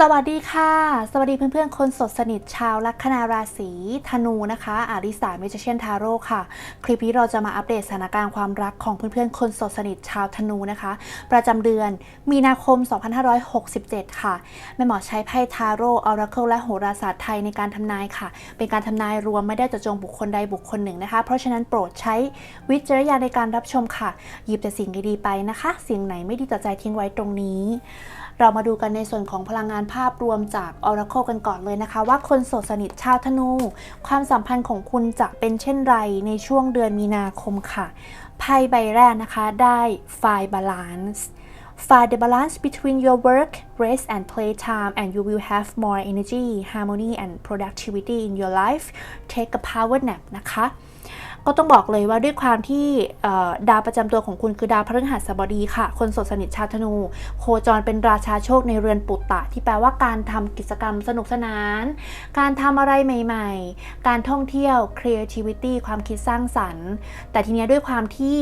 สวัสดีค่ะ สวัสดีเพื่อนๆ คนสดสนิทชาวลัคนาราศีธนูนะคะ อาริสาเมจิเชียนทาโร่ค่ะ คลิปนี้เราจะมาอัปเดตสถานการณ์ความรักของเพื่อนๆ คนสดสนิทชาวธนูนะคะ ประจำเดือนมีนาคม 2567 ค่ะแม่หมอใช้ไพ่ทาโร่ออราเคิลและโหราศาสตร์ไทยในการทำนายค่ะ เป็นการทำนายรวมไม่ได้เจาะจงบุคคลใดบุคคลหนึ่งนะคะ เพราะฉะนั้นโปรดใช้วิจารณญาณในการรับชมค่ะ หยิบแต่สิ่งดีๆไปนะคะ สิ่งไหนไม่ดีต่อใจทิ้งไว้ตรงนี้ เรามาดูกันในส่วนของพลังงานภาพรวมจาก Oracle กันก่อนเลยนะคะ ว่าคนโสดสนิทชาวธนู ความสัมพันธ์ของคุณจะเป็นเช่นไรในช่วงเดือนมีนาคมค่ะไพ่ใบแรกนะคะได้ไฟบาลานซ์ Find the balance between your work, rest and play time and you will have more energy, harmony and productivity in your life. Take a power nap นะคะ ก็ต้องบอกเลยว่าด้วยความที่ดาวประจำตัวของคุณคือดาวพฤหัสบดีค่ะ คนสดสนิทชาธนู โคจรเป็นราชาโชคในเรือนปุตตะ ที่แปลว่าการทำกิจกรรมสนุกสนาน การทำอะไรใหม่ ๆ การท่องเที่ยว creativity ความคิดสร้างสรรค์ แต่ทีเนี้ยด้วยความที่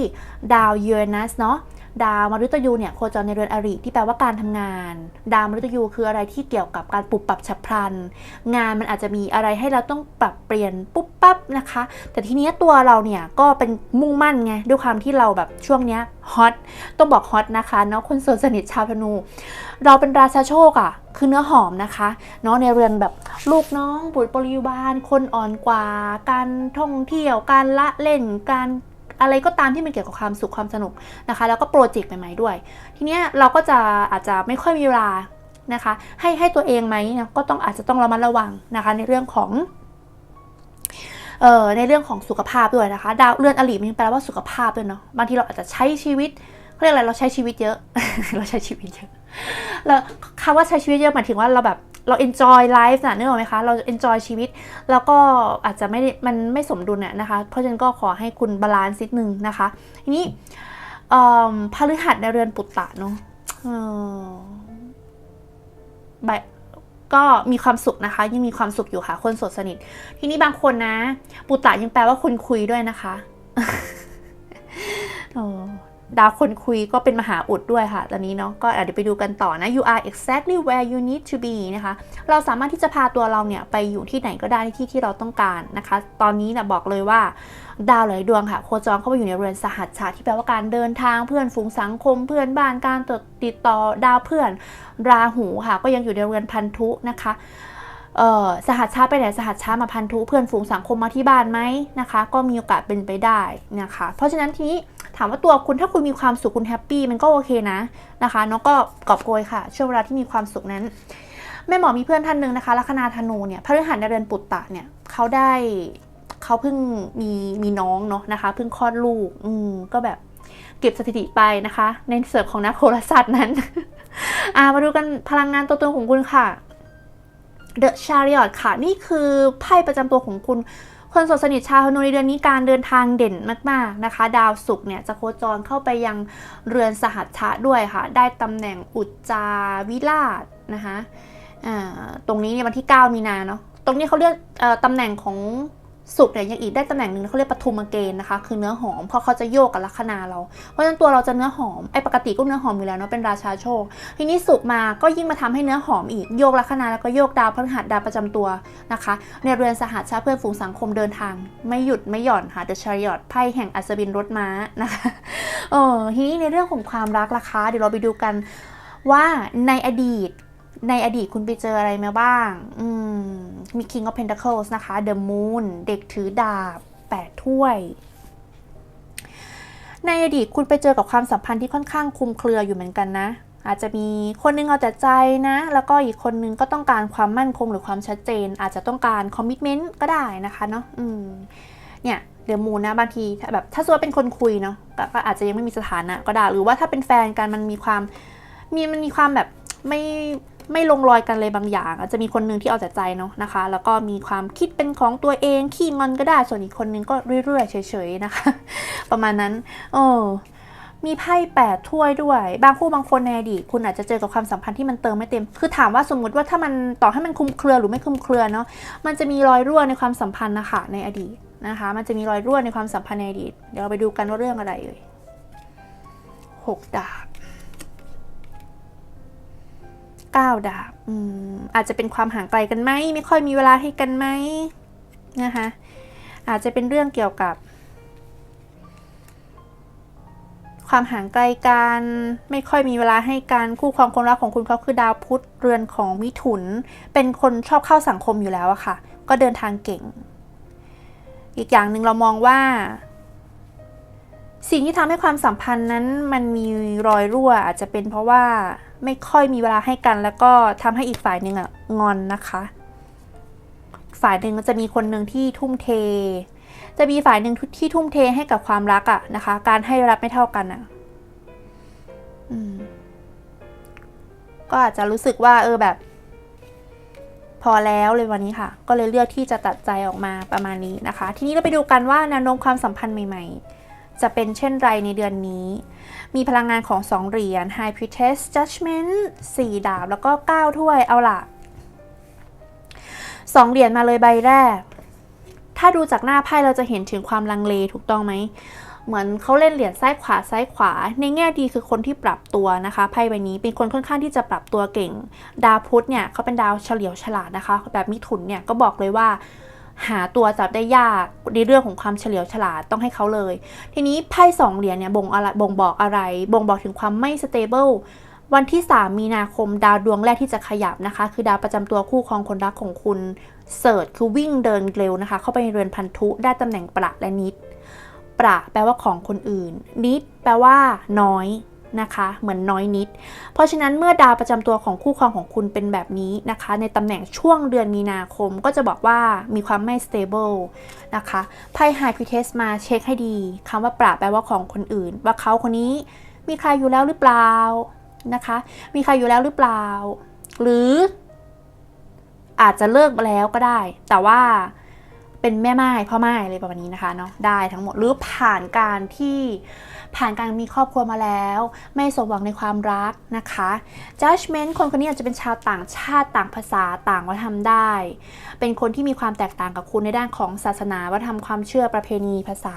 ดาวยูเรนัสเนาะ ดาวมฤตยูเนี่ยโคจรในเรือนอริที่แปลว่าการทำงาน ดาวมฤตยูคืออะไรที่เกี่ยวกับการปรับปรับฉับพลัน งานมันอาจจะมีอะไรให้เราต้องปรับเปลี่ยนปุ๊บปั๊บนะคะ แต่ทีนี้ตัวเราเนี่ยก็เป็นมุ่งมั่นไงด้วยความที่เราแบบช่วงเนี้ยฮอตต้องบอกฮอตนะคะเนาะคนโสดสนิทชาวธนู เราเป็นราชาโชคอะ่ะคือเนื้อหอมนะคะเนาะในเรือนแบบลูกน้องบุตรบริวารคนอ่อนกว่า การท่องเที่ยวการละเล่นการ อะไรก็ตามที่มันเกี่ยวกับความสุขความสนุกนะคะ แล้วก็โปรเจกต์ใหม่ๆด้วย ทีเนี้ยเราก็จะอาจจะไม่ค่อยมีเวลานะคะ ให้ให้ตัวเองไหมนะก็ต้องอาจจะต้องระมัดระวังนะคะ ในเรื่องของเอ่อในเรื่องของสุขภาพด้วยนะคะ ดาวเรือนอลีมันแปลว่าสุขภาพด้วยเนาะบางทีเราอาจจะใช้ชีวิตเขาเรียกอะไรเราใช้ชีวิตเยอะ เราใช้ชีวิตเยอะแล้วคำว่าใช้ชีวิตเยอะหมายถึงว่าเราแบบ เรา enjoy life นะนึกออกไหมคะ เรา enjoy ชีวิต แล้วก็อาจจะไม่มันไม่สมดุลน่ะนะคะ เพราะฉะนั้นก็ขอให้คุณบาลานซ์นิดนึงนะคะทีนี้อ่อพฤหัสในเรือนปุตตะเนาะเออแบบก็มีความสุขนะคะ ยังมีความสุขอยู่ค่ะ คนสดสนิท ทีนี้บางคนนะ ปุตตะยังแปลว่าคนคุยด้วยนะคะเออ ดาวคนคุยก็เป็นมหาอุดด้วยค่ะ ตอนนี้เนาะก็เดี๋ยวไปดูกันต่อนะ you are exactly where you need to be นะคะ เราสามารถที่จะพาตัวเราเนี่ยไปอยู่ที่ไหนก็ได้ที่ที่เราต้องการนะคะ ตอนนี้นะบอกเลยว่าดาวหลายดวงค่ะ โคจรเข้าไปอยู่ในเรือนสหัสชาที่แปลว่าการเดินทางเพื่อนฝูงสังคม เพื่อนบ้านการติดต่อดาวเพื่อน ราหูค่ะ ก็ยังอยู่ในเรือนพันธุนะคะเอ่อสหัสชาไปไหนสหัสชามาพันธุเพื่อนฝูงสังคมมาที่บ้านไหมนะคะ ก็มีโอกาสเป็นไปได้นะคะ เพราะฉะนั้นทีนี้ ถามว่าตัวคุณถ้าคุณมีความสุขคุณแฮปปี้มันก็โอเคนะนะคะน้องก็กอบโกยค่ะ ช่วงเวลาที่มีความสุขนั้น แม่หมอมีเพื่อนท่านหนึ่งนะคะลัคนาธนูเนี่ยพฤหัสในเรือนปุตตะเนี่ยเขาได้เขาเพิ่งมีมีน้องเนาะนะคะเพิ่งคลอดลูกอืมก็แบบเก็บสถิติไปนะคะ ในเสิร์ฟของนักโหราศาสตร์นั้น อ่ามาดูกันพลังงานตัวตนของคุณค่ะ The Chariot ค่ะ นี่คือไพ่ประจำตัวของคุณ คนโสดสนิทชาวธนูในเดือนนี้การเดินทางเด่นมากๆนะคะ ดาวศุกร์เนี่ยจะโคจรเข้าไปยังเรือนสหัชชะด้วยค่ะ ได้ตำแหน่งอุจจาวิราชนะคะตรงนี้เนี่ยวันที่ 9 มีนาเนาะตรงนี้เขาเรียกตำแหน่งของ ศุกเนี่ยยังอีกได้ตำแหน่งหนึ่งเขาเรียกปฐุมเกณฑ์นะคะ คือเนื้อหอมเพราะเขาจะโยกกับลัคนาเรา เพราะฉะนั้นตัวเราจะเนื้อหอมไอ้ปกติก็เนื้อหอมอยู่แล้วเนาะเป็นราชาโชค ทีนี้สุกมาก็ยิ่งมาทำให้เนื้อหอมอีกโยกลัคนาแล้วก็โยกดาวพฤหัสดาวประจำตัวนะคะ ในเรือนสหัสชาเพื่อนฝูงสังคมเดินทาง ไม่หยุดไม่หย่อนค่ะ The Chariot ไพ่แห่งอัศวินรถม้านะคะเออทีนี้ในเรื่องของความรักราคาเดี๋ยวเราไปดูกันว่าในอดีต ในอดีตคุณไปเจออะไรมาบ้าง อืม มี King of Pentacles นะคะ The Moon เด็กถือดาบแปดถ้วย ในอดีตคุณไปเจอกับความสัมพันธ์ที่ค่อนข้างคลุมเครืออยู่เหมือนกันนะ อาจจะมีคนนึงเอาแต่ใจนะ แล้วก็อีกคนนึงก็ต้องการความมั่นคงหรือความชัดเจน อาจจะต้องการคอมมิชเมนต์ก็ได้นะคะเนาะ อืม เนี่ยเดี๋ยวมูนนะบางทีแบบถ้าสมมติว่าเป็นคนคุยเนาะก็ก็อาจจะยังไม่มีสถานะก็ได้หรือว่าถ้าเป็นแฟนกันมันมีความมีมันมีความแบบไม่ ไม่ลงรอยกันเลยบางอย่าง อาจจะมีคนหนึ่งที่เอาแต่ใจเนาะนะคะ แล้วก็มีความคิดเป็นของตัวเองขี้งอนก็ได้ส่วนอีกคนนึงก็เรื่อยๆเฉยๆนะคะ ประมาณนั้นเออมีไพ่แปดถ้วยด้วย บางคู่บางคนในอดีตคุณอาจจะเจอกับความสัมพันธ์ที่มันเติมไม่เต็ม คือถามว่าสมมติว่าถ้ามันต่อให้มันคุมเครือหรือไม่คุมเครือเนาะ มันจะมีรอยรั่วในความสัมพันธ์นะคะในอดีตนะคะ มันจะมีรอยรั่วในความสัมพันธ์ในอดีต เดี๋ยวเราไปดูกันว่าเรื่องอะไรเอ่ยหกดาบ ก้าดาบอืมอาจจะเป็นความห่างไกลกันไหมไม่ค่อยมีเวลาให้กันไหมนะคะอาจจะเป็นเรื่องเกี่ยวกับ ความห่างไกลกันไม่ค่อยมีเวลาให้กันคู่ครองคนรักของคุณเขาคือดาวพุธเรือนของมิถุน เป็นคนชอบเข้าสังคมอยู่แล้วอะค่ะ ก็เดินทางเก่ง อีกอย่างหนึ่งเรามองว่า สิ่งที่ทำให้ความสัมพันธ์นั้นมันมีรอยรั่วอาจจะเป็นเพราะว่า ไม่ค่อยมีเวลาให้กัน แล้วก็ทำให้อีกฝ่ายหนึ่งอะงอนนะคะ ฝ่ายหนึ่งมันจะมีคนหนึ่งที่ทุ่มเท จะมีฝ่ายหนึ่งที่ทุ่มเทให้กับความรักอะนะคะ การให้รับไม่เท่ากันอะอก็อาจจะรู้สึกว่า เออแบบ พอแล้วเลยวันนี้ค่ะ ก็เลยเลือกที่จะตัดใจออกมาประมาณนี้นะคะ ทีนี้เราไปดูกันว่าแนวโน้มความสัมพันธ์ใหม่ ๆ จะเป็นเช่นไรในเดือนนี้ มีพลังงานของ 2 เหรียญ High Priestess Judgment 4 ดาบ แล้วก็ 9 ถ้วย เอาล่ะ 2 เหรียญมาเลยใบแรก ถ้าดูจากหน้าไพ่เราจะเห็นถึงความลังเลถูกต้องไหม เหมือนเขาเล่นเหรียญซ้ายขวาซ้ายขวา ในแง่ดีคือคนที่ปรับตัวนะคะ ไพ่ใบนี้เป็นคนค่อนข้างที่จะปรับตัวเก่ง ดาวพุธเนี่ยเขาเป็นดาวเฉลียวฉลาดนะคะ แบบมิถุนเนี่ยก็บอกเลยว่า หาตัวจับได้ยากในเรื่องของความเฉลียวฉลาดต้องให้เขาเลย ทีนี้ไพ่สองเหรียญเนี่ยบ่งอะไรบ่งบอกอะไร บ่งบอกถึงความไม่สเตเบิลวันที่ 3 มีนาคมดาวดวงแรกที่จะขยับนะคะ คือดาวประจำตัวคู่ครองคนรักของคุณเสิร์ชคือวิ่งเดินเร็วนะคะ เข้าไปในเรือนพันธุได้ตำแหน่งประและนิด ประแปลว่าของคนอื่น นิด แปลว่า น้อย นะคะ เหมือนน้อยนิด เพราะฉะนั้นเมื่อดาวประจำตัวของคู่ครองของคุณเป็นแบบนี้นะคะ ในตำแหน่งช่วงเดือนมีนาคมก็จะบอกว่ามีความไม่ stable นะคะไพ่ High Priestess มาเช็คให้ดีคำว่าประแปลว่าของคนอื่น ว่าเขาคนนี้มีใครอยู่แล้วหรือเปล่านะคะ มีใครอยู่แล้วหรือเปล่า หรืออาจจะเลิกมาแล้วก็ได้ แต่ว่า เป็นแม่ไม้พ่อไม้อะไรประมาณนี้นะคะเนาะได้ทั้งหมดหรือผ่านการที่ผ่านการมีครอบครัวมาแล้ว ไม่สมหวังในความรักนะคะ judgment คนคนนี้อาจจะเป็นชาวต่างชาติต่างภาษาต่างวัฒนธรรมได้ เป็นคนที่มีความแตกต่างกับคุณในด้านของศาสนาวัฒนธรรมความเชื่อประเพณีภาษา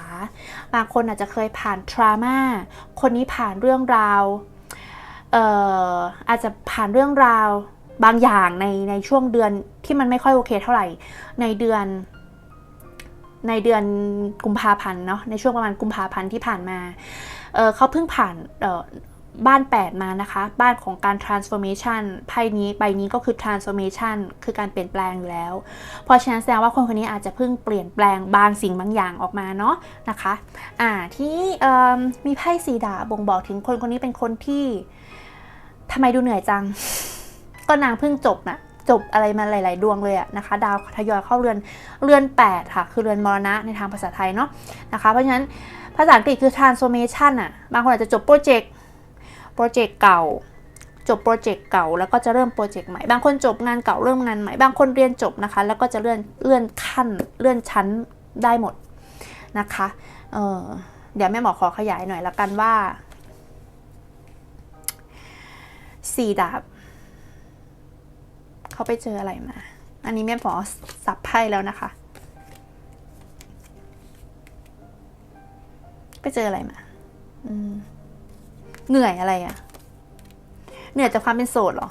บางคนอาจจะเคยผ่านทรามาคนนี้ผ่านเรื่องราวเอ่ออาจจะผ่านเรื่องราวบางอย่างในในช่วงเดือนที่มันไม่ค่อยโอเคเท่าไหร่ในเดือน ในเดือนกุมภาพันธ์เนาะในช่วงประมาณกุมภาพันธ์ที่ผ่านมาเเขาเพิ่งผ่านบ้าน 8 มานะคะ บ้านของการ transformation ไพ่นี้ใบนี้ก็คือ transformation คือการเปลี่ยนแปลงอยู่แล้ว เพราะฉะนั้นแสดงว่าคนคนนี้อาจจะเพิ่งเปลี่ยนแปลงบางสิ่งบางอย่างออกมาเนาะนะคะ อ่าที่มีไพ่สีดาบบ่งบอกถึงคนคนนี้เป็นคนที่ทำไมดูเหนื่อยจัง ก็นางเพิ่งจบนะ จบอะไรมาหลาย ๆ ดวงเลยอะนะคะ ดาวทยอยเข้าเรือนเรือน 8 ค่ะ คือเรือนมรณะในทางภาษาไทยเนาะนะคะ เพราะฉะนั้นภาษาอังกฤษคือ transformation อะบางคนอาจจะจบโปรเจกต์โปรเจกต์เก่า จบโปรเจกต์เก่า แล้วก็จะเริ่มโปรเจกต์ใหม่บางคนจบงานเก่าเริ่มงานใหม่บางคนเรียนจบนะคะ แล้วก็จะเลื่อนเลื่อนขั้นเลื่อนชั้นได้หมดนะคะเเดี๋ยวแม่หมอขอขยายหน่อยละกันว่าสี่ดาบ เขาไปเจออะไรมา อันนี้แม่หมอสับไพ่แล้วนะคะ ไปเจออะไรมาเหนื่อยอะไรอะเหนื่อยจากความเป็นโสดหรอ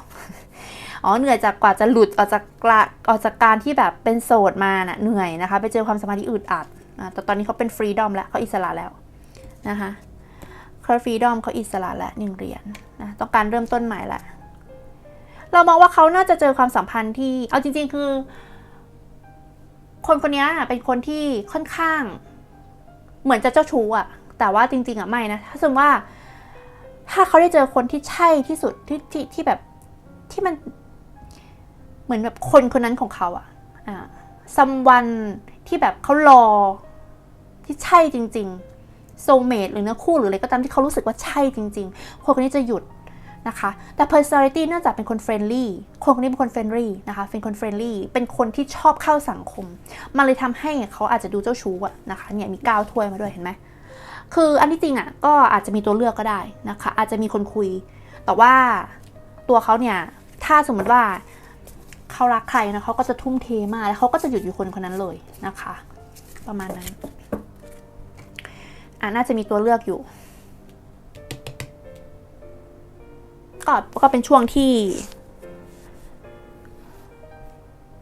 อ๋อ เหนื่อยจากกว่าจะหลุดออกจากกาออกจากการที่แบบเป็นโสดมาน่ะ เหนื่อยนะคะ ไปเจอความสมพันธ์ที่อึดอัดแต่ตอนนี้เขาเป็นฟรีดอมแล้วเขาอิสระแล้วนะคะเขาฟรีดอมเขาอิสระแล้วหนึ่งเหรียญนนะ ต้องการเริ่มต้นใหม่ละ เรามองว่าเขาน่าจะเจอความสัมพันธ์ที่ เอาจริง ๆ คือ คนคนนี้เป็นคนที่ค่อนข้าง เหมือนจะเจ้าชู้อะแต่ว่าจริง ๆอะไม่นะ ถ้าสมมติว่า ถ้าเขาได้เจอคนที่ใช่ที่สุดที่ที่ที่แบบที่มัน เหมือนแบบคนคนนั้นของเขาอะอ่าซัมวันที่แบบเขารอที่ใช่จริง ๆ โซเมดหรือเนื้อคู่หรืออะไรก็ตามที่เขารู้สึกว่าใช่จริง ๆ คนคนนี้จะหยุด นะคะ แต่ personality เนื่องจากเป็นคนเฟรนลี่คนคนนี้เป็นคนเฟรนลี่นะคะ เป็นคนเฟรนลี่ เป็นคนที่ชอบเข้าสังคม มันเลยทำให้เขาอาจจะดูเจ้าชู้อะนะคะ เนี่ยมีก้าวถ้วยมาด้วยเห็นไหม คืออันที่จริงอะก็อาจจะมีตัวเลือกก็ได้นะคะ อาจจะมีคนคุย แต่ว่าตัวเขาเนี่ย ถ้าสมมติว่าเขารักใครนะเขาก็จะทุ่มเทมาก แล้วเขาก็จะหยุดอยู่คนคนนั้นเลยนะคะ ประมาณนั้นอะน่าจะมีตัวเลือกอยู่ ก็ก็เป็นช่วงที่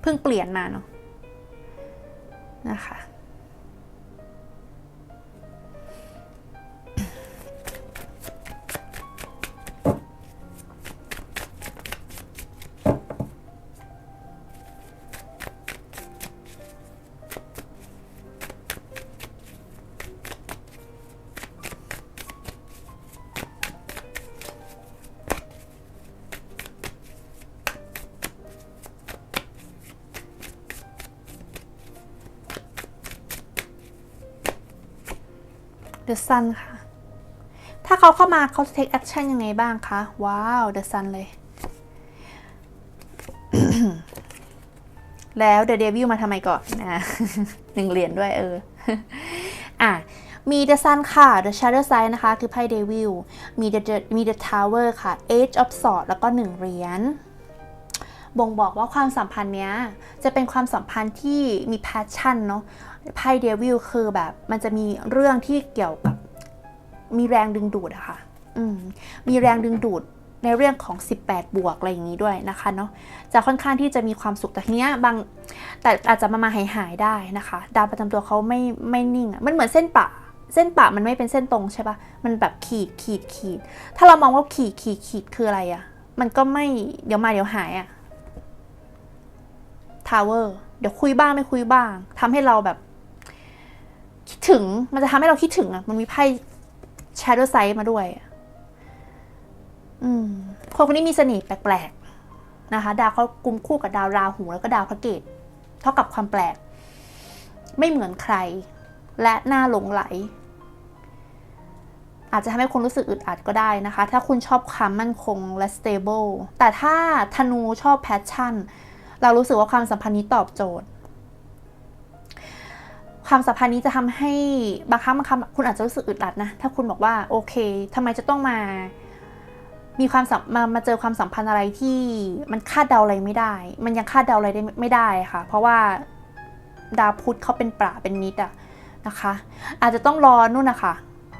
เพิ่งเปลี่ยนมาเนาะนะคะ The Sun ค่ะ ถ้าเขาเข้ามาเขาจะ take action ยังไงบ้างคะ ว้าว The Sun เลย แล้ว The Devil มาทำไมก่อนนะหนึ่งเหรียญด้วยเออ อะมี The Sun ค่ะ The Shadow Side นะคะ คือไพ่ Devil มี The The- มี The Tower ค่ะ Age of Swords แล้วก็หนึ่งเหรียญ บ่งบอกว่าความสัมพันธ์เนี้ยจะเป็นความสัมพันธ์ที่มี passion เนาะไพ่เดวิลคือแบบ มันจะมีเรื่องที่เกี่ยวกับมีแรงดึงดูดอะค่ะอืมมีแรงดึงดูดในเรื่องของ 18 บวกอะไรอย่างนี้ด้วยนะคะเนาะจะค่อนข้างที่จะมีความสุขแต่ทีเนี้ยบางแต่อาจจะมามาหายหายๆได้นะคะ ดาวประจำตัวเขาไม่ไม่นิ่งอะมันเหมือนเส้นปะเส้นปะมันไม่เป็นเส้นตรงใช่ปะมันแบบขีดขีดขีด ถ้าเรามองว่าขีดขีดขีดคืออะไรอะมันก็ไม่เดี๋ยวมาเดี๋ยวหายอะ ทาวเวอร์เดี๋ยวคุยบ้างไม่คุยบ้างทำให้เราแบบ คิดถึงมันจะทำให้เราคิดถึงอะ มันมีไพ่ Shadow Side มาด้วยอะอืมคนคนนี้มีเสน่ห์แปลกๆนะคะ ดาวเขากุมคู่กับดาวราหูแล้วก็ดาวพระเกตเท่ากับความแปลก ไม่เหมือนใคร และน่าหลงไหล อาจจะทำให้คนรู้สึกอึดอัดก็ได้นะคะ ถ้าคุณชอบความมั่นคงและ stable แต่ถ้าธนูชอบ passion เรารู้สึกว่าความสัมพันธ์นี้ตอบโจทย์ ความสัมพันธ์นี้จะทำให้บางครั้งบางครั้งคุณอาจจะรู้สึกอึดอัดนะ ถ้าคุณบอกว่าโอเคทำไมจะต้องมา มีความมามาเจอความสัมพันธ์อะไรที่มันคาดเดาอะไรไม่ได้ มันยังคาดเดาอะไรได้ไม่ได้ค่ะ เพราะว่าดาวพุธเขาเป็นประเป็นนิดอะนะคะ อาจจะต้องรอนู่นนะคะ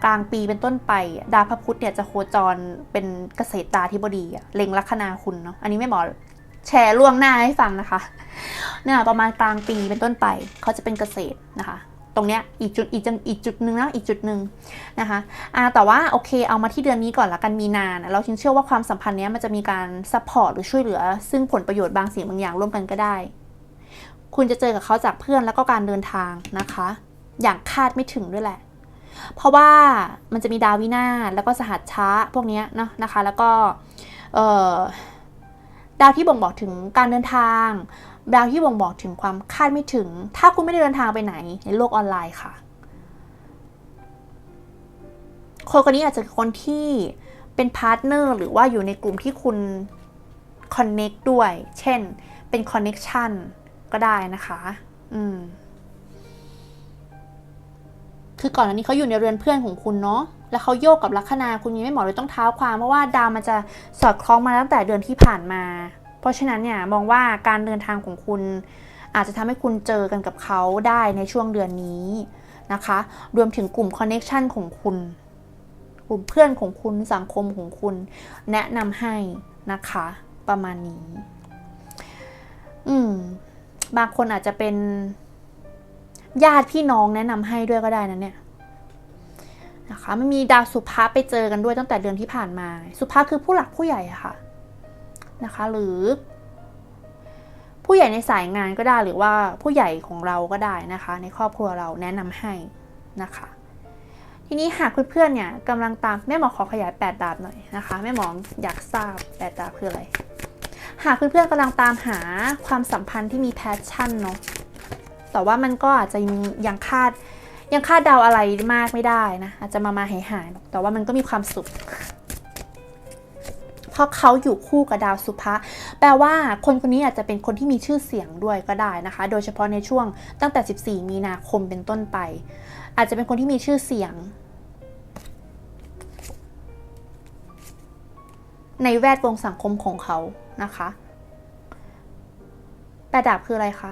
กลางปีเป็นต้นไป ดาวพระพุธเนี่ยจะโคจรเป็นเกษตราธิบดีเล็งลัคนาคุณเนาะอันนี้ไม่หมอ แชร์ล่วงหน้าให้ฟังนะคะเนี่ยประมาณกลางปีเป็นต้นไปเขาจะเป็นเกษตรนะคะ ตรงเนี้ยอีกจุดอีกจังอีกจุดหนึ่งนะอีกจุดหนึ่งนะคะอ่าแต่ว่าโอเคเอามาที่เดือนนี้ก่อนละกันมีนานะเราจึงเชื่อว่าความสัมพันธ์เนี้ยมันจะมีการซัพพอร์ตหรือช่วยเหลือ ซึ่งผลประโยชน์บางสิ่งบางอย่างร่วมกันก็ได้ คุณจะเจอกับเขาจากเพื่อนแล้วก็การเดินทางนะคะ อย่างคาดไม่ถึงด้วยแหละ เพราะว่ามันจะมีดาววินาแล้วก็สหัสช้าพวกเนี้ยเนาะนะคะ แล้วก็เอ่อ ดาวที่บ่งบอกถึงการเดินทาง ดาวที่บ่งบอกถึงความคาดไม่ถึง ถ้าคุณไม่ได้เดินทางไปไหนในโลกออนไลน์ค่ะ คนคนนี้อาจจะคนที่เป็นพาร์ทเนอร์หรือว่าอยู่ในกลุ่มที่คุณคอนเน็กด้วย เช่น เป็นคอนเน็กชันก็ได้นะคะ อืม คือก่อนอันนี้เขาอยู่ในเรือนเพื่อนของคุณเนาะ แล้วเขาโยกกับลัคนาคุณยังไม่เหมอเลยต้องเท้าความเพราะว่าดาวมันจะสอดคล้องมาตั้งแต่เดือนที่ผ่านมา เพราะฉะนั้นเนี่ยมองว่าการเดินทางของคุณ อาจจะทำให้คุณเจอกันกับเขาได้ในช่วงเดือนนี้นะคะ รวมถึงกลุ่มคอนเน็ชันของคุณกลุ่มเพื่อนของคุณสังคมของคุณ แนะนำให้นะคะ ประมาณนี้ อืม บางคนอาจจะเป็น ญาติพี่น้องแนะนำให้ด้วยก็ได้นะเนี่ย นะคะมันมีดาวสุภาไปเจอกันด้วยตั้งแต่เดือนที่ผ่านมา สุภาคือผู้หลักผู้ใหญ่ค่ะนะคะ หรือ ผู้ใหญ่ในสายงานก็ได้หรือว่าผู้ใหญ่ของเราก็ได้นะคะ ในครอบครัวเราแนะนำให้นะคะ ทีนี้หากเพื่อนๆเนี่ยกำลังตามแม่หมอขอขยาย8ดาบหน่อยนะคะแม่หมออยากทราบ8ดาบคืออะไรหากเพื่อนๆกำลังตามหาความสัมพันธ์ที่มีแพชชั่นเนาะแต่ว่ามันก็อาจจะยังคาด ยังคาดเดาอะไรมากไม่ได้นะ อาจจะมามาหายหายๆแต่ว่ามันก็มีความสุขเพราะเขาอยู่คู่กับดาวสุภะแปลว่าคนคนนี้อาจจะเป็นคนที่มีชื่อเสียงด้วยก็ได้นะคะ โดยเฉพาะในช่วงตั้งแต่ 14 มีนาคมเป็นต้นไป อาจจะเป็นคนที่มีชื่อเสียง ในแวดวงสังคมของเขานะคะแปดดาบคืออะไรคะ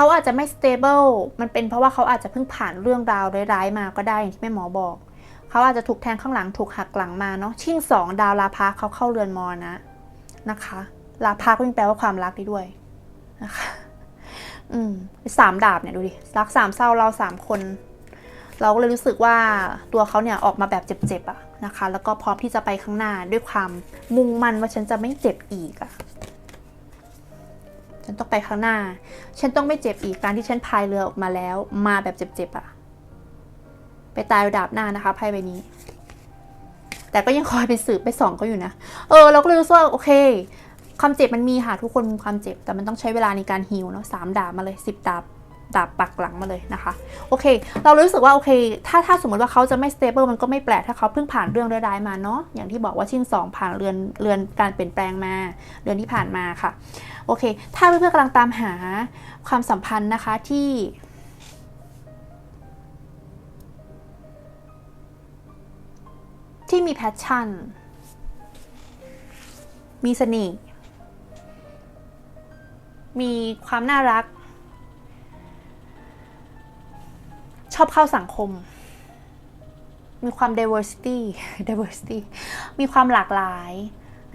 เขาอาจจะไม่ stable มันเป็นเพราะว่าเขาอาจจะเพิ่งผ่านเรื่องราวร้ายๆมาก็ได้อย่างที่แม่หมอบอก เขาอาจจะถูกแทงข้างหลังถูกหักหลังมาเนาะชิ่งสองดาวลาพาเขาเข้าเรือนมอนะนะคะ ลาพาก็มีแปลว่าความรักด้ด้วยนะคะอืมสามดาบเนี่ยดูดิรักสามเศร้าเราสามคน เราก็เลยรู้สึกว่าตัวเขาเนี่ยออกมาแบบเจ็บๆอะนะคะ แล้วก็พร้อมที่จะไปข้างหน้าด้วยความมุ่งมั่นว่าฉันจะไม่เจ็บอีกอะ ฉันต้องไปข้างหน้า ฉันต้องไม่เจ็บอีกการที่ฉันพายเรือออกมาแล้ว มาแบบเจ็บๆอะไปตายดาบหน้านะคะไพ่ใบนี้ แต่ก็ยังคอยไปสืบไปส่องเขาอยู่นะ เออ เราก็เลยรู้สึกว่าโอเค ความเจ็บมันมีค่ะทุกคนมีความเจ็บ แต่มันต้องใช้เวลาในการฮิวเนาะสามดาบมาเลยสิบดาบ ดาบปักหลังมาเลยนะคะ โอเค เรารู้สึกว่าโอเค ถ้าถ้าสมมติว่าเขาจะไม่ stable มันก็ไม่แปลกถ้าเขาเพิ่งผ่านเรื่องร้ายมาเนาะอย่างที่บอกว่าชิ่งสองผ่านเรือนเรือนการเปลี่ยนแปลงมาเดือนที่ผ่านมาค่ะ โอเค ถ้าเพื่อนๆกำลังตามหาความสัมพันธ์นะคะที่ที่มีแพชชั่น มีเสน่ห์ มีความน่ารัก ชอบเข้าสังคม มีความ diversity diversity มีความหลากหลาย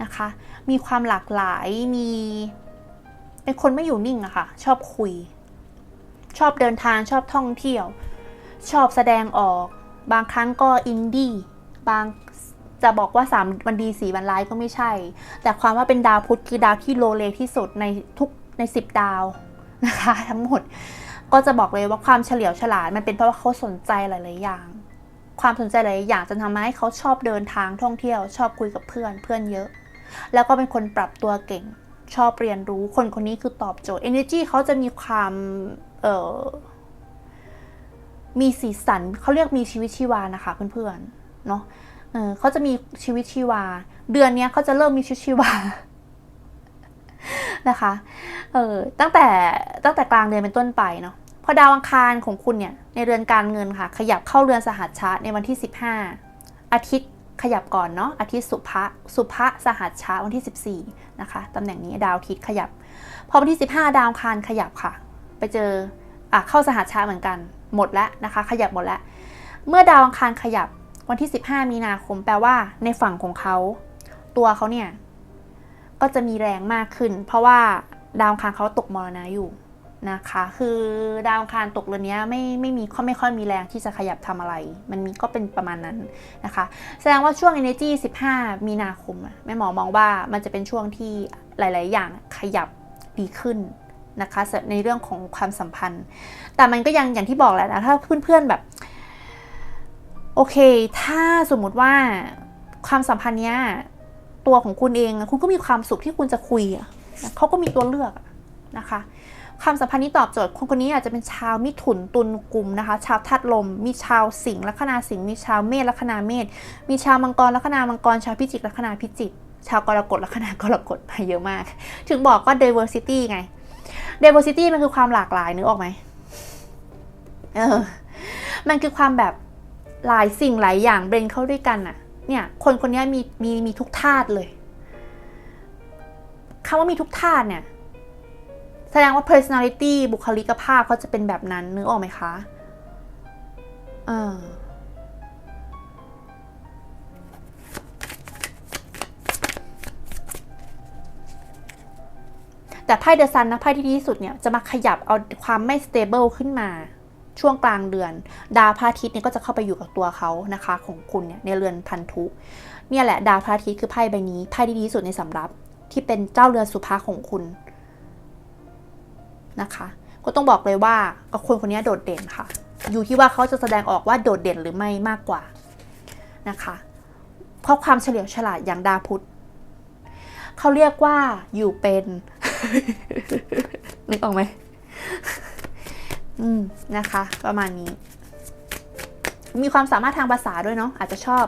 นะคะ มีความหลากหลาย มี เป็นคนไม่อยู่นิ่งอะค่ะ ชอบคุย ชอบเดินทาง ชอบท่องเที่ยว ชอบแสดงออก บางครั้งก็อินดี้ บางจะบอกว่า 3 วันดี 4 วันร้ายก็ไม่ใช่ แต่ความว่าเป็นดาวพุธคือดาวที่โลเลที่สุดในทุกใน 10 ดาวนะคะ ทั้งหมด ก็จะบอกเลยว่าความเฉลียวฉลาดมันเป็นเพราะว่าเขาสนใจหลาย ๆ อย่าง ความสนใจหลายๆอย่างจะทำให้เขาชอบเดินทางท่องเที่ยว ชอบคุยกับเพื่อนเพื่อนเยอะ แล้วก็เป็นคนปรับตัวเก่ง ชอบเรียนรู้คนคนนี้คือตอบโจทย์ energy เขาจะมีความเออมีสีสันเขาเรียกมีชีวิตชีวานะคะเพื่อน ๆ เนาะเออเขาจะมีชีวิตชีวา เดือนนี้เขาจะเริ่มมีชีวิตชีวา นะคะเออตั้งแต่ตั้งแต่กลางเดือนเป็นต้นไปเนาะพอดาวอังคารของคุณเนี่ยในเรือนการเงินค่ะ ขยับเข้าเรือนสหัสชะในวันที่ 15 อาทิตย์ขยับก่อนเนาะอาทิตย์สุภะสุภะสหัสชะวันที่ 14นะคะตำแหน่งนี้ดาวอาทิตย์ขยับ พอวันที่ 15 ดาวอังคารขยับค่ะ ไปเจออะเข้าสหัสชะเหมือนกัน หมดแล้วนะคะ ขยับหมดแล้ว เมื่อดาวอังคารขยับวันที่ 15 มีนาคมแปลว่าในฝั่งของเขา ตัวเขาเนี่ย ก็จะมีแรงมากขึ้น เพราะว่าดาวคารเขาตกมรณะอยู่นะคะ คือดาวคารตกเรือนนี้ไม่ไม่มีข้อไม่ค่อยมีแรงที่จะขยับทำอะไร มันมีก็เป็นประมาณนั้นนะคะ แสดงว่าช่วง energy 15 มีนาคมอะแม่หมอมองว่ามันจะเป็นช่วงที่หลาย ๆ อย่างขยับดีขึ้นนะคะในเรื่องของความสัมพันธ์ แต่มันก็ยังอย่างที่บอกแหละนะถ้าเพื่อน ๆ แบบ โอเค ถ้าสมมุติว่าความสัมพันธ์เนี้ย ตัวของคุณเอง คุณก็มีความสุขที่คุณจะคุยเขาก็มีตัวเลือกนะคะความสัมพันธ์นี้ตอบโจทย์คนคนนี้อาจจะเป็นชาวมิถุนตุลกลุ่มนะคะ ชาวธาตุลม มีชาวสิงห์ลัคนาสิงห์มีชาวเมษลัคนาเมษมีชาวมังกรลัคนามังกร ชาวพิจิกลัคนาพิจิกชาวกรกฎลัคนากรกฎมาเยอะมาก ถึงบอกก็ diversity ไง diversity มันคือความหลากหลายนึกออกไหมเออมันคือความแบบหลายสิ่งหลายอย่างเบรนเข้าด้วยกันอะ เนี่ยคนคนนี้มีมีมีทุกธาตุเลยคำว่ามีทุกธาตุเนี่ย แสดงว่า personality บุคลิกภาพเขาจะเป็นแบบนั้นนึกออกไหมคะเออแต่ไพ่เดอะซันนะไพ่ที่ดีที่สุดเนี่ย จะมาขยับเอาความไม่ stable ขึ้นมา ช่วงกลางเดือน ดาวพระอาทิตย์เนี่ยก็จะเข้าไปอยู่กับตัวเขานะคะ ของคุณเนี่ยในเรือนพันธุ เนี่ยแหละดาวพระอาทิตย์คือไพ่ใบนี้ไพ่ที่ดีที่สุดในสำรับ ที่เป็นเจ้าเรือนสุภาของคุณนะคะ ก็ต้องบอกเลยว่ากับคนคนนี้โดดเด่นค่ะ อยู่ที่ว่าเขาจะแสดงออกว่าโดดเด่นหรือไม่มากกว่านะคะเพราะความเฉลียวฉลาดอย่างดาวพุธเขาเรียกว่าอยู่เป็น นึกออกไหม อืมนะคะ ประมาณนี้ มีความสามารถทางภาษาด้วยเนาะอาจจะชอบ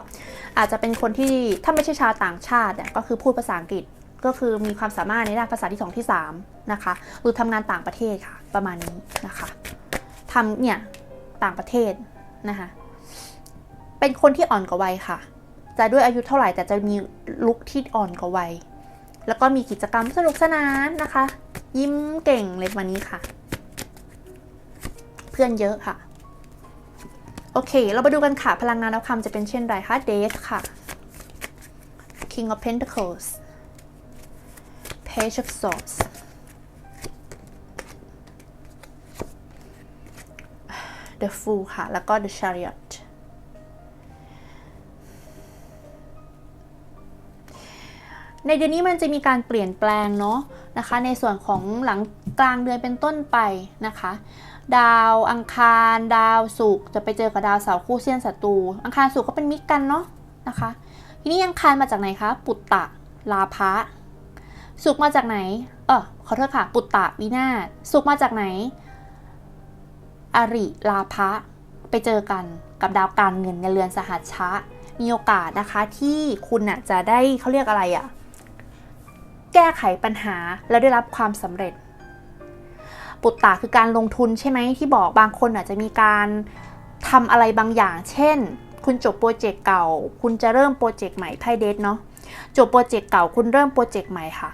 อาจจะเป็นคนที่ถ้าไม่ใช่ชาวต่างชาติเนี่ยก็คือพูดภาษาอังกฤษก็คือมีความสามารถในด้านภาษาที่2ที่3นะคะหรือทำงานต่างประเทศค่ะ ประมาณนี้นะคะทำเนี่ยต่างประเทศนะคะเป็นคนที่อ่อนกว่าวัยค่ะ จะด้วยอายุเท่าไหร่แต่จะมีลุคที่อ่อนกว่าวัย แล้วก็มีกิจกรรมสนุกสนานนะคะ ยิ้มเก่งเลยวันนี้ค่ะ พื่อนเยอะค่ะ โอเค เรามาดูกันค่ะ พลังงานแล้วคำจะเป็นเช่นไรคะ Death ค่ะ King of Pentacles Page of Swords The Fool ค่ะ แล้วก็ The Chariot ในเดือนนี้มันจะมีการเปลี่ยนแปลงเนาะนะคะ ในส่วนของหลังกลางเดือนเป็นต้นไปนะคะ ดาวอังคาร ดาวศุกร์จะไปเจอกับดาวเสาร์คู่เซียนศัตรูอังคารศุกร์ก็เป็นมิตรกันเนาะนะคะ ทีนี้อังคารมาจากไหนคะปุตตะลาภะศุกร์มาจากไหนเออขอโทษค่ะ ปุตตะวินาศศุกร์มาจากไหน อริลาภะไปเจอกันกับดาวการเงินในเรือนสหัชชะ มีโอกาสนะคะที่คุณน่ะจะได้เขาเรียกอะไรอะแก้ไขปัญหาแล้วได้รับความสำเร็จ ปุตตะคือการลงทุนใช่ไหมที่บอกบางคนอาจจะมีการทำอะไรบางอย่าง เช่น คุณจบโปรเจกต์เก่า คุณจะเริ่มโปรเจกต์ใหม่ไพ่เดทเนาะจบโปรเจกต์เก่าคุณเริ่มโปรเจกต์ใหม่ค่ะ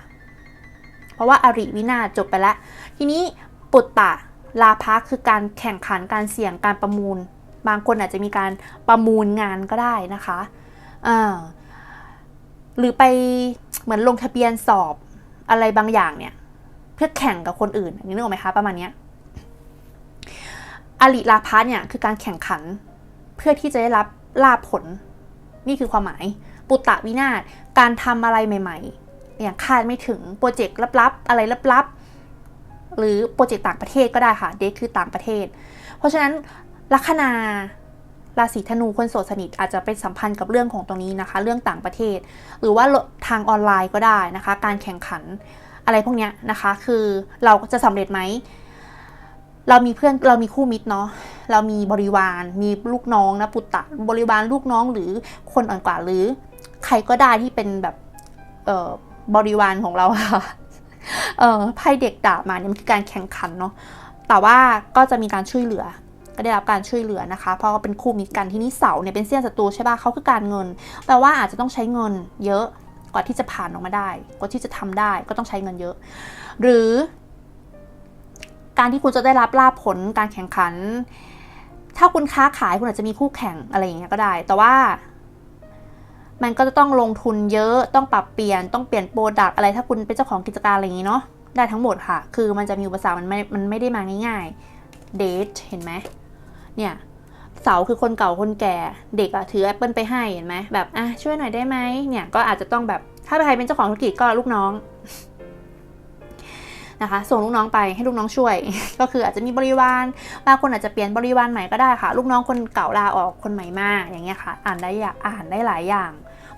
เพราะว่าอาริวินาจบไปแล้ว ทีนี้ปุตตะลาภะคือการแข่งขันการเสี่ยงการประมูล บางคนอาจจะมีการประมูลงานก็ได้นะคะอ่าหรือไปเหมือนลงทะเบียนสอบอะไรบางอย่างเนี่ย เพื่อแข่งกับคนอื่นนนี้นึกออกไหมคะประมาณนี้อริลาพาเนี่ยคือการแข่งขัน เพื่อที่จะได้รับลาผล นี่คือความหมาย ปุตตะวินาศการทำอะไรใหม่ ๆ อย่างคาดไม่ถึงโปรเจกต์ลับๆอะไรลับๆ หรือโปรเจกต์ต่างประเทศก็ได้ค่ะ เดทคือต่างประเทศ เพราะฉะนั้นลัคนาราศีธนูคนโสดสนิทอาจจะเป็นสัมพันธ์กับเรื่องของตรงนี้นะคะ เรื่องต่างประเทศ หรือว่าทางออนไลน์ก็ได้นะคะ การแข่งขัน อะไรพวกเนี้ยนะคะ คือเราจะสำเร็จไหม เรามีเพื่อนเรามีคู่มิตรเนาะ เรามีบริวาร มีลูกน้องนะปุตตะ บริวารลูกน้องหรือคนอ่อนกว่าหรือ ใครก็ได้ที่เป็นแบบเอ่อบริวารของเราค่ะเอ่อไพ่เด็กดาบมาเนี่ยมันคือการแข่งขันเนาะ แต่ว่าก็จะมีการช่วยเหลือก็ได้รับการช่วยเหลือนะคะ เพราะเป็นคู่มิตรกันที่นี่เสาเนี่ยเป็นเสี้ยนศัตรูใช่ป่ะเขาคือการเงิน แปลว่าอาจจะต้องใช้เงินเยอะ กว่าที่จะผ่านออกมาได้ กว่าที่จะทำได้ก็ต้องใช้เงินเยอะ หรือ การที่คุณจะได้รับลาภผลการแข่งขัน ถ้าคุณค้าขายคุณอาจจะมีคู่แข่งอะไรอย่างเงี้ยก็ได้ แต่ว่า มันก็จะต้องลงทุนเยอะต้องปรับเปลี่ยนต้องเปลี่ยนโปรดักอะไร ถ้าคุณเป็นเจ้าของกิจการอะไรอย่างงี้เนาะได้ทั้งหมดค่ะ คือมันจะมีอุปสรรคมันไม่มันไม่ได้มาง่ายๆเดทเห็นไหมเนี่ย เสาคือคนเก่าคนแก่ เด็กอะถือแอปเปิลไปให้เห็นไหมแบบอะช่วยหน่อยได้ไหมเนี่ยก็อาจจะต้องแบบถ้าใครเป็นเจ้าของธุรกิจก็ลูกน้องนะคะส่งลูกน้องไปให้ลูกน้องช่วย ก็คืออาจจะมีบริวารบางคนอาจจะเปลี่ยนบริวารใหม่ก็ได้ค่ะ ลูกน้องคนเก่าลาออกคนใหม่มาอย่างเงี้ยค่ะ อ่านได้อยากอ่านได้หลายอย่าง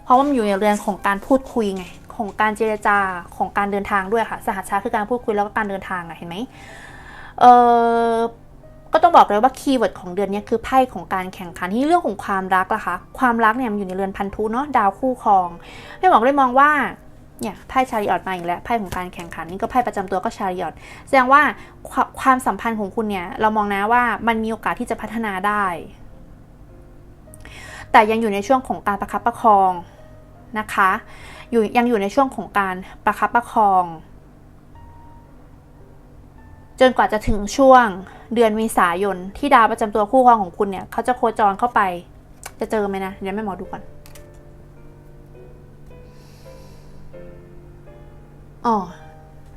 เพราะว่ามันอยู่ในเรื่องของการพูดคุยไงของการเจรจาของการเดินทางด้วยค่ะ สหัสชาคือการพูดคุยแล้วก็การเดินทางอะเห็นไหมเออ ก็ต้องบอกเลยว่าคีย์เวิร์ดของเดือนนี้คือไพ่ของการแข่งขันที่เรื่องของความรักล่ะคะ ความรักเนี่ยมันอยู่ในเรือนพันธุเนาะดาวคู่ครองไม่บอกเลยมองว่าเนี่ยไพ่ชาริออตมาอีกแล้วไพ่ของการแข่งขันนี่ก็ไพ่ประจำตัวก็ชาริออตแสดงว่าควความสัมพันธ์ของคุณเนี่ยเรามองนะว่ามันมีโอกาสที่จะพัฒนาได้ แต่ยังอยู่ในช่วงของการประคับประคองนะคะอยู่ยังอยู่ในช่วงของการประคับประคอง จนกว่าจะถึงช่วงเดือนเมษายนที่ดาวประจำตัวคู่ครองของคุณเนี่ยเขาจะโคจรเข้าไป จะเจอไหมนะเดี๋ยวแม่หมอดูก่อนอ๋อ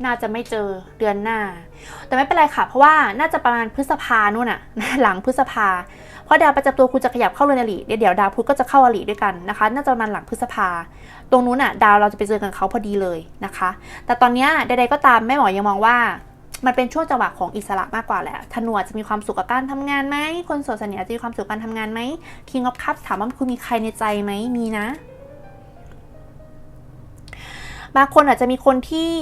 น่าจะไม่เจอเดือนหน้า แต่ไม่เป็นไรค่ะ เพราะว่าน่าจะประมาณพฤษภานู่นน่ะ หลังพฤษภา เพราะดาวประจำตัวคุณจะขยับเข้าเรือนอริเดี๋ยวเดี๋ยวดาวพุธก็จะเข้าอริด้วยกันนะคะ น่าจะประมาณหลังพฤษภา ตรงนู้นน่ะ ดาวเราจะไปเจอกันเขาพอดีเลยนะคะ แต่ตอนนี้ใดๆก็ตามแม่หมอยังมองว่า มันเป็นช่วงจังหวะของอิสระมากกว่าแหละธนูจะมีความสุขกับการทำงานไหม คนโสดสนิทจะมีความสุขกับการทำงานไหม King of Cups ถามว่าคุณมีใครในใจไหม มีนะ บางคนอาจจะมีคนที่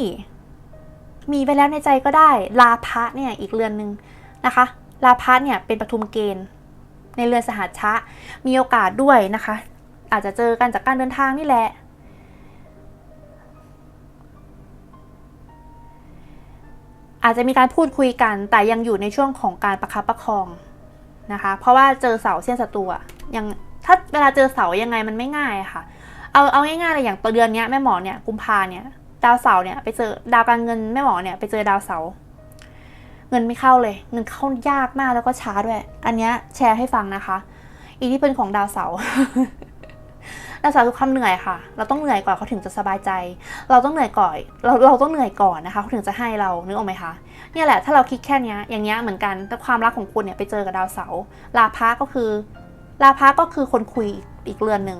มีไปแล้วในใจก็ได้ ลาพะเนี่ยอีกเรือนหนึ่งนะคะ ลาพะเนี่ยเป็นปทุมเกณฑ์ ในเรือนสหัชชะ มีโอกาสด้วยนะคะ อาจจะเจอกันจากการเดินทางนี่แหละ อาจจะมีการพูดคุยกัน แต่ยังอยู่ในช่วงของการประคับประคองนะคะ เพราะว่าเจอเสาเส้นศัตรูอะยังถ้าเวลาเจอเสายังไงมันไม่ง่ายค่ะ เอาเอาง่ายๆเลยอย่างตัวเดือนนี้แม่หมอเนี่ยกุมภาเนี่ยดาวเสาเนี่ยไปเจอดาวการเงินแม่หมอเนี่ยไปเจอดาวเสาเงินไม่เข้าเลย เงินเข้ายากมากแล้วก็ช้าด้วย อันเนี้ยแชร์ให้ฟังนะคะอีที่เป็นของดาวเสาร์ ดาวเสาร์คือความเหนื่อยค่ะ เราต้องเหนื่อยก่อนเขาถึงจะสบายใจ เราต้องเหนื่อยก่อนเราเราต้องเหนื่อยก่อนนะคะเขาถึงจะให้เรานึกออกไหมคะเนี่ยแหละถ้าเราคิดแค่นี้อย่างเงี้ยเหมือนกันแต่ความรักของคุณเนี่ยไปเจอกับดาวเสาร์ลาพะก็คือลาพะก็คือคนคุยอีกเรือนหนึ่ง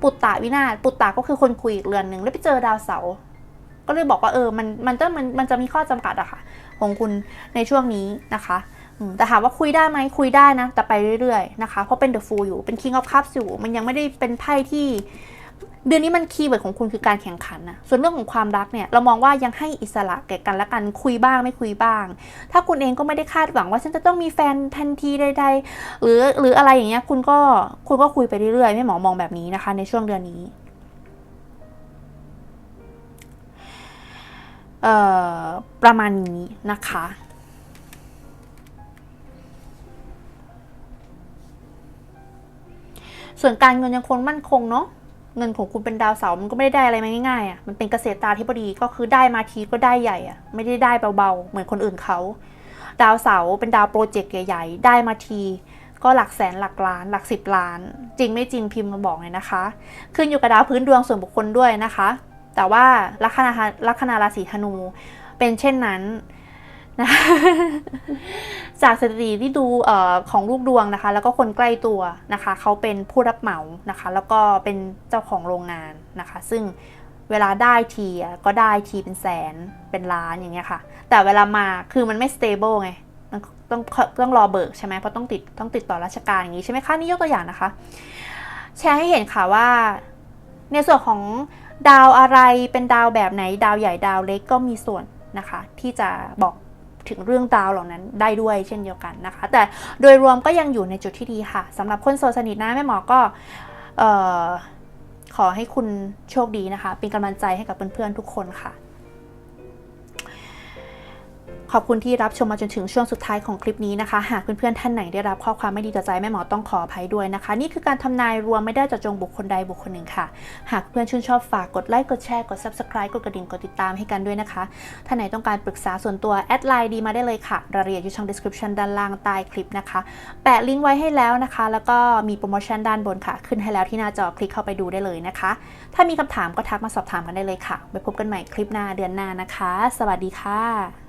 ปุตตะวินาศปุตตะก็คือคนคุยอีกเรือนหนึ่งแล้วไปเจอดาวเสาร์ก็เลยบอกว่าเออมันมันจะมันมันจะมีข้อจำกัดอะค่ะ ของคุณในช่วงนี้นะคะ แต่ถามว่าคุยได้ไหมคุยได้นะ แต่ไปเรื่อยๆนะคะ เพราะเป็น The Fool อยู่เป็น King of Cups อยู่ มันยังไม่ได้เป็นไพ่ที่ เดือนนี้มันคีย์เวิร์ดของคุณคือการแข่งขันนะส่วนเรื่องของความรักเนี่ย เรามองว่ายังให้อิสระแก่กันและกันคุยบ้างไม่คุยบ้าง ถ้าคุณเองก็ไม่ได้คาดหวังว่าฉันจะต้องมีแฟนทันทีใดๆหรือหรืออะไรอย่างเงี้ยคุณก็คุณก็คุยไปเรื่อยๆไม่หมอมองแบบนี้นะคะ ในช่วงเดือนนี้ประมาณนี้นะคะ ส่วนการเงินยังคงมั่นคงเนาะเงินของคุณเป็นดาวเสาร์มันก็ไม่ได้ได้อะไรมาง่ายๆอะ่ะมันเป็นเกษตรตาธิบดีก็คือได้มาทีก็ได้ใหญ่อะ่ะไม่ได้ได้เบาๆ เหมือนคนอื่นเขาดาวเสาร์เป็นดาวโปรเจกต์ใหญ่ๆ ได้มาทีก็หลักแสนหลักล้าน หลักสิบล้าน จริงไม่จริงพิมพ์มาบอกเลยนะคะ ขึ้นอยู่กับดาวพื้นดวงส่วนบุคคลด้วยนะคะ แต่ว่าลัคนาลัคนาราศีธนูเป็นเช่นนั้น นะจากสถิติที่ดูออของลูกดวงนะคะ แล้วก็คนใกล้ตัวนะคะเขาเป็นผู้รับเหมานะคะ แล้วก็เป็นเจ้าของโรงงานนะคะ ซึ่งเวลาได้ทีก็ได้ทีเป็นแสนเป็นล้านอย่างเงี้ยค่ะ แต่เวลามาคือมันไม่ stable ไงต้องต้องรอเบิกใช่ไหมเพราะต้องติดต้องติดต่อราชการอย่างนี้ใช่ไหมคะนี่ยกตัวอย่างนะคะ แชร์ให้เห็นค่ะว่า ในส่วนของดาวอะไรเป็นดาวแบบไหนดาวใหญ่ดาวเล็กก็มีส่วนนะคะ ที่จะบอก ถึงเรื่องราวเหล่านั้นได้ด้วยเช่นเดียวกันนะคะ แต่โดยรวมก็ยังอยู่ในจุดที่ดีค่ะสำหรับคนโสดสนิทนะแม่หมอก็ออขอให้คุณโชคดีนะคะ เป็นกำลังใจให้กับเพื่อนๆทุกคนค่ะ ขอบคุณที่รับชมมาจนถึงช่วงสุดท้ายของคลิปนี้นะคะ หากเพื่อนๆท่านไหนได้รับข้อความไม่ดีต่อใจแม่หมอต้องขออภัยด้วยนะคะ นี่คือการทำนายรวมไม่ได้เจาะจงบุคคลใดบุคคลหนึ่งค่ะ หากเพื่อนชื่นชอบฝากกดไลค์กดแชร์กด subscribe กดกระดิ่งกดติดตามให้กันด้วยนะคะท่านไหนต้องการปรึกษาส่วนตัวแอดไลน์ดีมาได้เลยค่ะรายละเอียดอยู่ช่อง description ด้านล่างใต้คลิปนะคะ แปะลิงก์ไว้ให้แล้วนะคะ แล้วก็มีโปรโมชั่นด้านบนค่ะ ขึ้นให้แล้วที่หน้าจอคลิกเข้าไปดูได้เลยนะคะ ถ้ามีคำถามก็ทักมาสอบถามกันได้เลยค่ะ ไปพบกันใหม่คลิปหน้าเดือนหน้านะคะ สวัสดีค่ะ